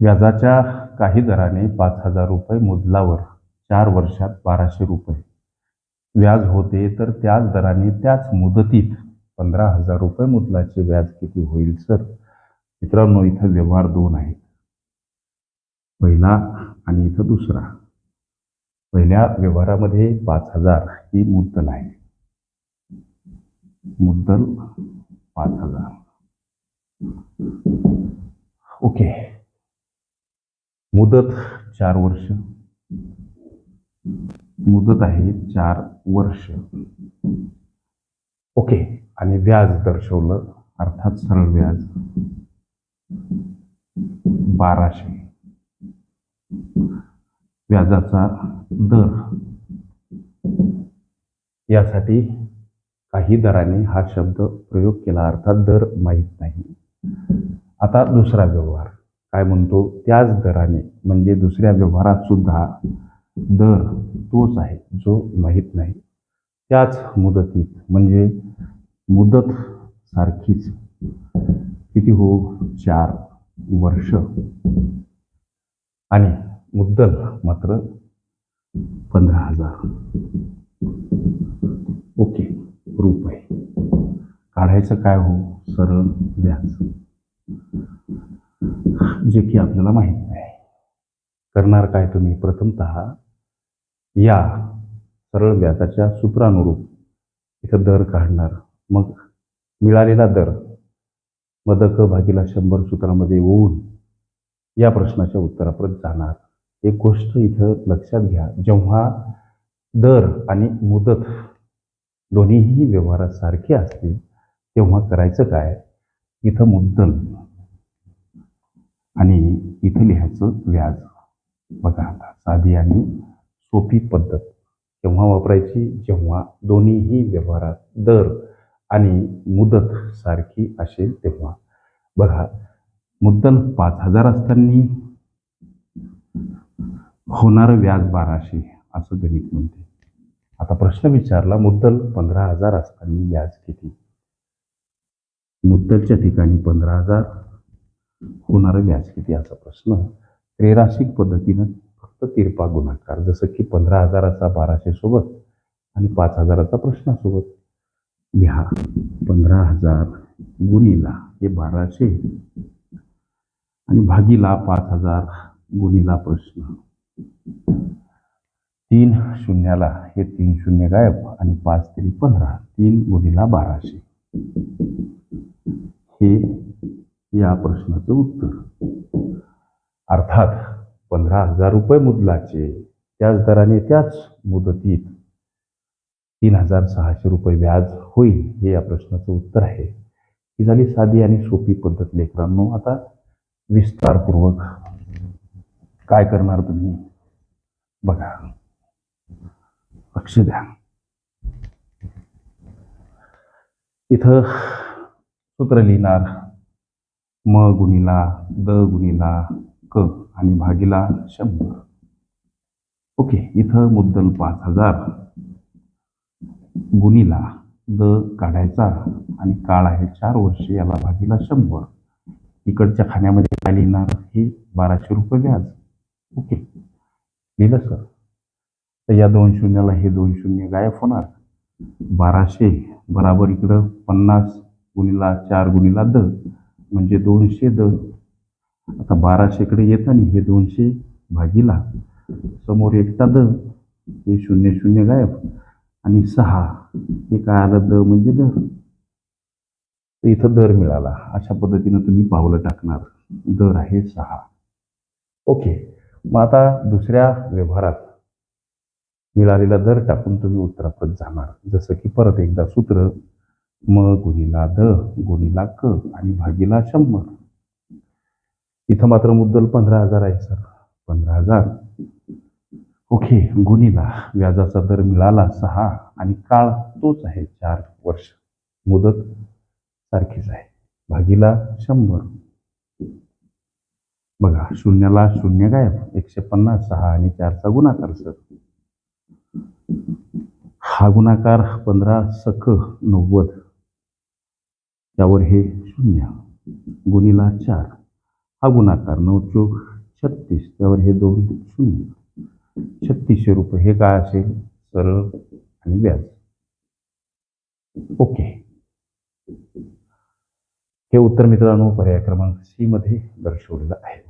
व्याजाच्या काही दराने पाच हजार रुपये मुदलावर चार वर्षात बाराशे रुपये. व्याज होते तर त्याच दराने त्याच मुदतीत पंधरा हजार रुपये मुदलाचे व्याज किती होईल सर? मित्रांनो इथं व्यवहार दोन आहेत. पहिला आणि इथं दुसरा. पहिल्या व्यवहारामध्ये पाच हजार ही मुद्दल आहे. मुद्दल पाच हजार. ओके. मुदत चार वर्ष. मुदत आहे चार वर्ष. ओके. आणि व्याज दर्शवलं अर्थात सरळ व्याज. बाराशे. व्याजाचा दर. यासाठी काही दराने हा शब्द प्रयोग केला अर्थात दर माहीत नाही. आता दुसरा व्यवहार. काय म्हणतो? त्याच दराने म्हणजे दुसऱ्या व्यवहारात सुद्धा दर तोच आहे जो माहीत नाही. त्याच मुदतीत म्हणजे मुदत सारखीच. किती हो? चार वर्ष. आणि मुद्दल मात्र पंधरा हजार. ओके रुपये. काढायचं काय हो? सरळ व्याज. जे की आपल्याला माहीत नाही. करणार काय तुम्ही? प्रथमतः या सरळ व्याजाच्या सूत्रानुरूप इथं दर काढणार. मग मिळालेला दर मदक भागीला शंभर सूत्रामध्ये होऊन या प्रश्नाच्या उत्तरापर्यंत जाणार. एक गोष्ट इथं लक्षात घ्या जेव्हा दर आणि मुदत दोन्हीही व्यवहारात सारखे असतील तेव्हा करायचं काय? इथं मुद्दल. आणि इथं लिहायचं व्याज. बघा आता साधी आणि सोपी पद्धत. केव्हा वापरायची? जेव्हा दोन्हीही व्यवहारात दर आणि मुदत सारखी असेल तेव्हा. बघा मुद्दल पाच हजार असताना होणारं व्याज बाराशे असं गणित म्हणते. आता प्रश्न विचारला मुद्दल पंधरा हजार असताना व्याज किती? मुद्दलच्या ठिकाणी पंधरा हजार होणारं व्याज किती असा प्रश्न. त्रैराशिक पद्धतीनं फक्त तिरपा गुणाकार जसं की पंधरा हजाराचा बाराशे सोबत आणि पाच हजाराचा प्रश्नासोबत. लिहा. पंधरा हजार गुणीला हे बाराशे. आणि भागीला पाच हजार गुणीला प्रश्न. तीन शून्याला हे तीन शून्य गायब आणि पाच तरी पंधरा तीन गुणीला बाराशे. हे या प्रश्नाचं उत्तर. अर्थात पंधरा हजार रुपये मुदलाचे त्याच दराने त्याच मुदतीत तीन हजार सहाशे रुपये व्याज होईल हे या प्रश्नाचं उत्तर आहे. ही झाली साधी आणि सोपी पद्धत लेकरांनो. आता विस्तारपूर्वक काय करणार तुम्ही? बघा. लक्ष द्या. इथं सूत्र लिहिणार म गुणीला द गुणीला क आणि भागीला शंभर. ओके इथं मुद्दल पाच हजार. गुणीला द काढायचा आणि काळ आहे चार वर्षे याला भागीला शंभर. इकडच्या खाण्यामध्ये काय लिहिणार? हे बाराशे रुपये व्याज. ओके. लिहिलं सर. तर या दोन शून्याला हे दोन शून्य गायब होणार. बाराशे बराबर इकडं पन्नास गुणीला चार गुणीला द. म्हणजे दोनशे द आता बाराशेकडे येताना हे दोनशे भागीला. समोर एकटा द हे शून्य शून्य गायब. आणि सहा हे काय आलं द म्हणजे दर तर इथं दर मिळाला. अशा पद्धतीनं तुम्ही पावलं टाकणार. दर आहे सहा. ओके. मग आता दुसऱ्या व्यवहारात मिळालेला दर टाकून तुम्ही उत्तराप्रत जाणार. जसं की परत एकदा सूत्र म गुणीला द गुणीला क आणि भागीला शंभर. इथं मात्र मुद्दल पंधरा हजार आहे सर. पंधरा हजार. ओके गुणीला. व्याजाचा दर मिळाला सहा आणि काळ तोच आहे चार वर्ष. मुदत सारखीच आहे. भागीला शंभर. बघा शून्याला शून्य गायब एकशे पन्नास सहा आणि चारचा गुणाकार सर. हा गुणाकार पंधरा सख नव्वद. त्यावर हे शून्य गुणीला चार. हा गुणाकार नऊ चोक छत्तीस. त्यावर हे दोन शून्य. छत्तीसशे रुपये हे काय असेल? सरळ आणि व्याज ओके. हे उत्तर मित्रांनो पर्याय क्रमांक सी मध्ये दर्शवलेलं आहे.